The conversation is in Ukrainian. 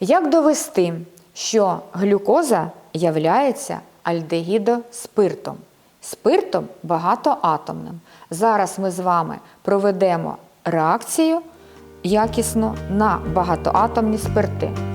Як довести, що глюкоза являється альдегідоспиртом? Спиртом багатоатомним. Зараз ми з вами проведемо реакцію якісно на багатоатомні спирти.